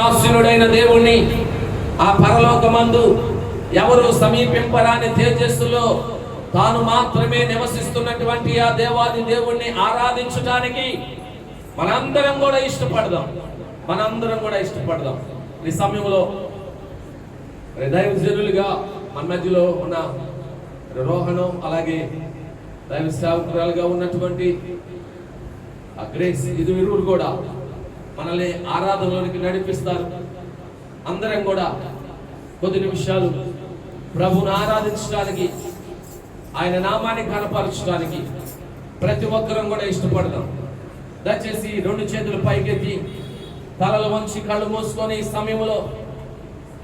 సింహాసనుడైన దేవుణ్ణి ఆ పరలోకమందు ఎవరు సమీపింపరాని తేజస్సులో తాను మాత్రమే నివసిస్తున్నటువంటి ఆ దేవాది దేవుణ్ణి ఆరాధించడానికి మనందరం కూడా ఇష్టపడదాం. మనందరం కూడా ఇష్టపడదాం. ఈ సమయంలో దైవజనులుగా మన మధ్యలో ఉన్న రోహణం అలాగే దైవ సేవకురాలుగా ఉన్నటువంటి ఆ గ్రేస్ ఇది కూడా మనల్ని ఆరాధనలోనికి నడిపిస్తారు. అందరం కూడా కొద్ది నిమిషాలు ప్రభుని ఆరాధించడానికి ఆయన నామాన్ని కనపరచడానికి ప్రతి ఒక్కరం కూడా ఇష్టపడదాం. దయచేసి రెండు చేతులు పైకెత్తి తలలు వంచి కళ్ళు మూసుకొని ఈ సమయంలో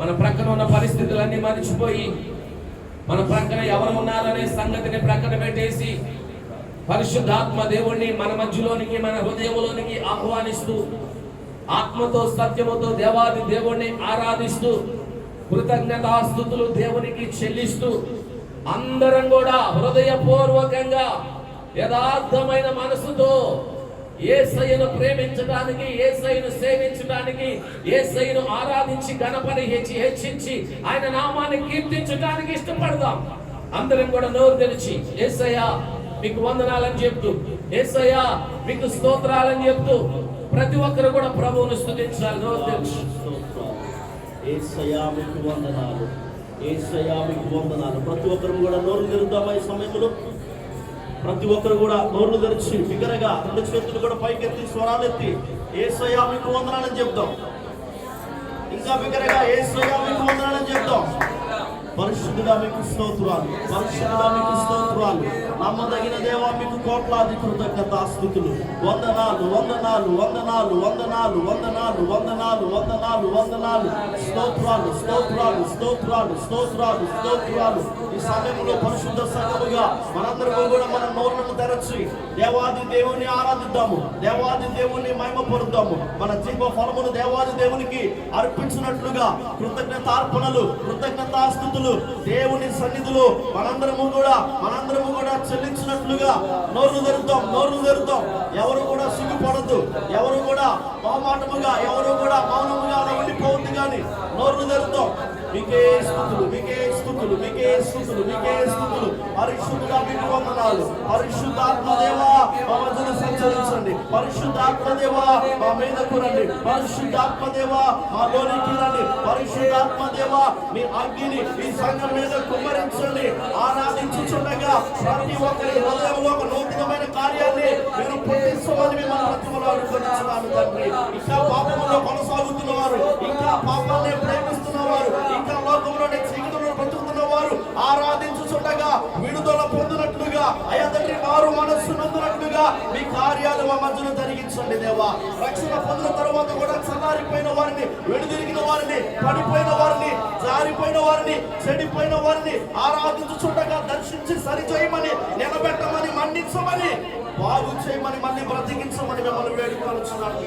మన ప్రక్కన ఉన్న పరిస్థితులన్నీ మరిచిపోయి మన ప్రక్కన ఎవరు ఉన్నారనే సంగతిని ప్రక్కన పెట్టేసి పరిశుద్ధాత్మ దేవుణ్ణి మన మధ్యలోనికి మన హృదయంలోనికి ఆహ్వానిస్తూ ఆత్మతో సత్యముతో దేవాది దేవుణ్ణి ఆరాధిస్తూ కృతజ్ఞతాస్థుతులు దేవునికి చెల్లిస్తూ అందరం కూడా హృదయపూర్వకంగా యథార్థమైన మనసుతో ఏసయ్యను ప్రేమించడానికి ఏసయ్యను సేవించడానికి ఏసయ్యను ఆరాధించి గణపని హెచ్చి హెచ్చించి ఆయన నామాన్ని కీర్తించడానికి ఇష్టపడదాం. అందరం కూడా నోరు తెరిచి ఏసయ్యా మీకు వందనాలని చెప్తూ ఏసయ్యా మీకు స్తోత్రాలని చెప్తూ ప్రతి ఒక్కరు కూడా ప్రభువును స్థుతించాలి ఏసయామికి వందనాలు. ఏసయా వందనాలు. ప్రతి ఒక్కరు కూడా నోరు తెరుద్దామా ఈ సమయంలో? ప్రతి ఒక్కరు కూడా నోర్లు తెరిచి బిగరగా రెండు చేతులు కూడా పైకెత్తి స్వరాలెత్తి ఏసయా మీకు వందనాలని చెప్తాం. ఇంకా బిగరగా ఏసయా మీకు వందనాలని చెప్తాం. పరిశుద్ధుడా మీకు స్తోత్రాలు. పరిశుద్ధుడా మీకు స్తోత్రాలు. నమ్మదగిన దేవా మీకు కోట్లాది కృతజ్ఞత ఆస్తుతులు వందనాలు వందనాలు వందనాలు వందనాలు వందనాలు వందనాలు వందనాలు వందనాలు. స్తోత్రాలు స్తోత్రాలు స్తోత్రాలు స్తోత్రాలు స్తోత్రాలు. ఈ సమయంలో పరిశుద్ధ సంఘముగా మనందరము కూడా మన నోరులను తెరచి దేవాది దేవుని ఆరాధిద్దాము. దేవాది దేవుని మహిమపరుద్దాము మన జీవ ఫలమును దేవాది దేవునికి అర్పించినట్లుగా కృతజ్ఞతార్పణలు కృతజ్ఞతాస్థుతులు దేవుని సన్నిధిలో మనందరము కూడా మనందరము కూడా చెల్లించినట్లుగా నోరు తెరుద్దాం నోరు తెరుద్దాం. ఎవరు కూడా సిగ్గుపడద్దు. ఎవరు కూడా మొహమాటముగా ఎవరు కూడా మౌనముగా అలా ఉండిపోవద్దు కానీ నోరు తెరుద్దాం. మీకే స్థుతులు మీకే స్థుతులు మీకే స్థుతులు మీకే స్థుతులు. పరిశుద్ధ మీకు వందనాలు పరిశుద్ధాత్మ దేవా మా మధ్యన సంచరించండి. పరిశుద్ధాత్మ దేవా మా మీదకు రండి. పరిశుద్ధాత్మ దేవా మా లోనికి రండి. పరిశుద్ధాత్మ దేవా మీ అగ్నిని ఈ సంఘం మీద కుమ్మరించండి. ఆరాధించుచుండగా ప్రతి ఒక్కరి హృదయంలో ఒక నూతనమైన కార్యాన్ని మీరు పుట్టించమని మిమ్మల్ని బ్రతిమలాడుకొనిచున్నాను తండ్రి. ఇంకా పాపంలో కొనసాగుతున్నవారు ఇంకా పాపాన్ని ప్రేమిస్తున్నవారు ఇంకా లోకంలోని పొందినట్లుగా అయ్యా తండ్రి వారు మనస్సు నందునట్లుగా మీ కార్యాలు మా మధ్యలో జరిగించండి దేవా. రక్షణ పొందిన తర్వాత కూడా చల్లారిపోయిన వారిని వెనుదిరిగిన వారిని పడిపోయిన వారిని జారిపోయిన వారిని చెడిపోయిన వారిని ఆరాధించుచుండగా దర్శించి సరిచేయమని నిలబెట్టమని మన్నించమని బాగు చేయమని మళ్ళీ బ్రతికించమని మిమ్మల్ని వేడుకొనుచున్నాను.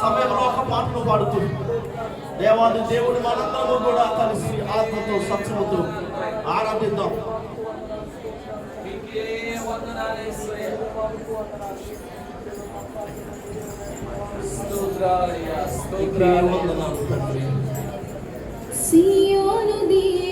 సమయంలో ఒక పాటలు పాడుతుంది దేవాది దేవుని మనందరము కూడా కలిసి ఆత్మతో సత్యముతో ఆరాధిద్దాం. వందనాలు తండ్రి. సియోను దేవుడే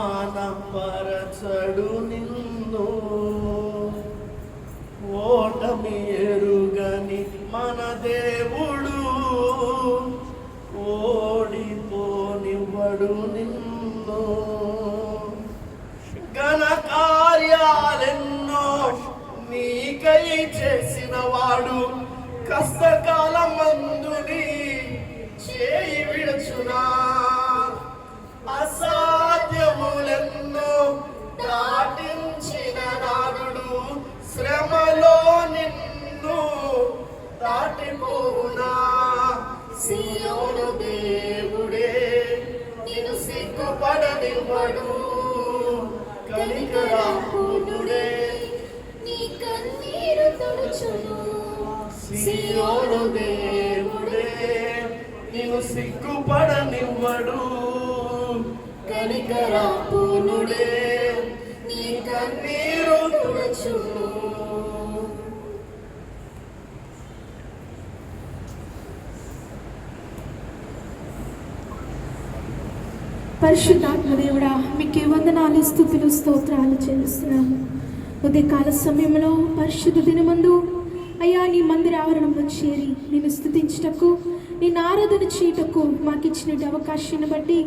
అవమానపరచడు నిన్ను. ఓటమి ఎరుగని మన దేవుడు. ఓడిపోనివ్వడు నిన్ను. ఘన కార్యాలెన్నో నీకై చేసిన వాడు కష్టకాలం మందుని చేయి విడుచునా. అసాధ్యములెన్నో దాటించిన నాడుడు శ్రమలో నిన్ను దాటిపోనా సియోను దేవుడే నిన్ను సిగ్గుపడనివ్వడు. కనికరాపునుడే నీ కన్నీరు తుడుచును. సియోను దేవుడే నిన్ను సిగ్గుపడనివ్వడు. నీ కన్నీరు తుడుచును పరిశుద్ధాత్మ దేవుడా మీకే వందనాలు స్థుతులు స్తోత్రాలు చెల్లిస్తున్నాము. ఉదయకాల సమయంలో పరిశుద్ధ దినమందు అయ్యా నీ మందిర ఆవరణంలో చేరి నేను స్థుతించటకు నేను ఆరాధన చేయుటకు మాకు ఇచ్చిన అవకాశాన్ని బట్టి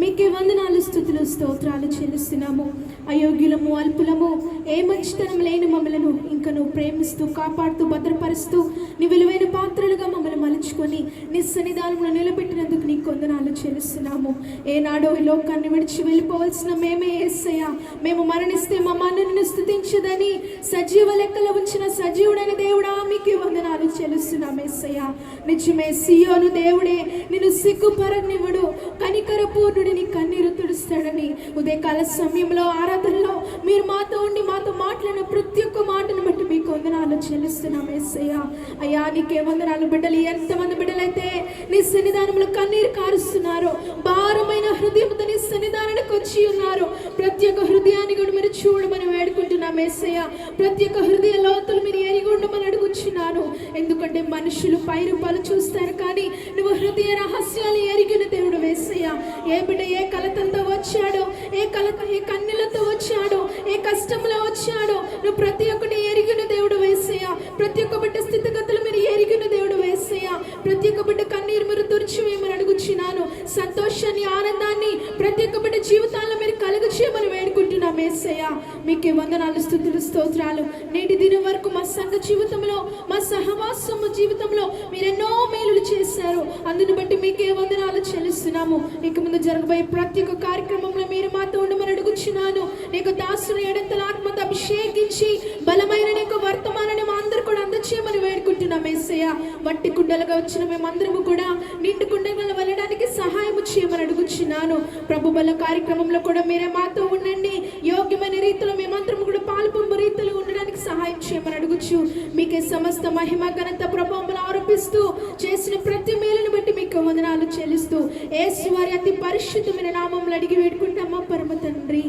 మీకే వందనాలు స్థుతులు స్తోత్రాలు చెల్లిస్తున్నాము. అయోగ్యులము అల్పులము ఏ మంచితనం లేని మమ్మలను ఇంకా నువ్వు ప్రేమిస్తూ కాపాడుతూ భద్రపరుస్తూ నీ విలువైన పాత్రలుగా మమ్మల్ని మలుచుకొని నీ సన్నిధానంలో నిలబెట్టినందుకు నీకు వందనాలు చెల్లిస్తున్నాము. ఏనాడో ఈ లోకాన్ని విడిచి వెళ్ళిపోవలసిన మేమే ఏసయ్య. మేము మరణిస్తే మా మన్నను స్థుతించదని సజీవ లెక్కలో ఉంచిన సజీవుడైన దేవుడా మీకు వందనాలు చెల్లిస్తున్నాం ఏసయ్య. నిజమే సియోను దేవుడే నిన్ను సిగ్గుపరనివ్వడు కనికరపూర్ణుడు దేవుడు నీ కన్నీరు తుడుస్తాడని ఉదయకాల సమయంలో ఆరాధనలో మీరు మాతో ఉండి మాతో మాట్లాడిన ప్రతి ఒక్క మాటను బట్టి మీకు వందనాలు చెల్లిస్తున్నాం ఏసయ్య. అయ్యా నీకే వందనాలు బిడ్డలు. ఎంతమంది బిడ్డలైతే నీ సన్నిధానంలో కన్నీరు కారుస్తున్నారు భారమైన హృదయంతో నీ సన్నిధానానికి వచ్చి ఉన్నారు. ప్రతి ఒక్క హృదయాన్ని కూడా మీరు చూడమని వేడుకుంటున్నాం ఏసయ్య. ప్రతి ఒక్క హృదయ లోతులు మీరు ఎరిగొండమని అడుగుచున్నారు. అడుగుచున్నాను ఎందుకంటే మనుషులు పై రూపాలు చూస్తారు కానీ నువ్వు హృదయ రహస్యాలు ఎరిగిన దేవుడు వేసయ్యా. ఏ బిడ్డ ఏ కలతలతో వచ్చాడో ఏ కలత ఏ కన్నులతో వచ్చాడో ఏ కష్టంలో వచ్చాడో నువ్వు ప్రతి ఒక్కటి ఎరిగిన దేవుడు వేసయ్యా. ప్రతి ఒక్క బిడ్డ స్థితిగతులు మీరు ఎరిగిన దేవుడు వేసయ్యా. ప్రతి ఒక్క బిడ్డ కన్నీరు మీరు తుడిచివేయమని అడుగుచున్నాను. సంతోషాన్ని ఆనందాన్ని ఎస్ఐయా మీకు మీకే వందనాలు స్థుతులు స్తోత్రాలు. నేటి దినం వరకు మా సంఘ జీవితంలో మా సహవాసము జీవితంలో మీరు ఎన్నో మేలులు చేశారు. అందుని బట్టి మీకే వందనాలు చెల్లిస్తున్నాము. ఇక ముందు జరగబోయే ప్రతి ఒక్క కార్యక్రమంలో మీరు మాతో ఉండమని అడుగుచున్నాను. నీకు దాసుని ఎడంతల ఆత్మత అభిషేకించి బలమైన నీకు వర్తమానాన్ని మా అందరు కూడా అందచేయమని వేడుకుంటున్నాం ఎస్ఐయా వట్టి కుండలుగా వచ్చిన మేమందరము కూడా నిండు కుండలుగా వెళ్ళడానికి సహాయం చేయమని అడుగుచున్నాను. ప్రభు బల కార్యక్రమంలో కూడా మీరే మాతో ఉండండి. యోగ్యమైన రీతిలో మేమందరం కూడా పాల్పొంపు రీతిలో ఉండడానికి సహాయం చేయమని అడుగుచు. మీకే సమస్త మహిమ ఘనత ప్రభావం ఆరోపిస్తూ చేసిన ప్రతి మేలును బట్టి మీకు వందనాలు చెల్లిస్తూ ఏసు వారి అతి పరిశుద్ధమైన నామంలో అడిగి వేడుకుంటామా పరమ తండ్రి.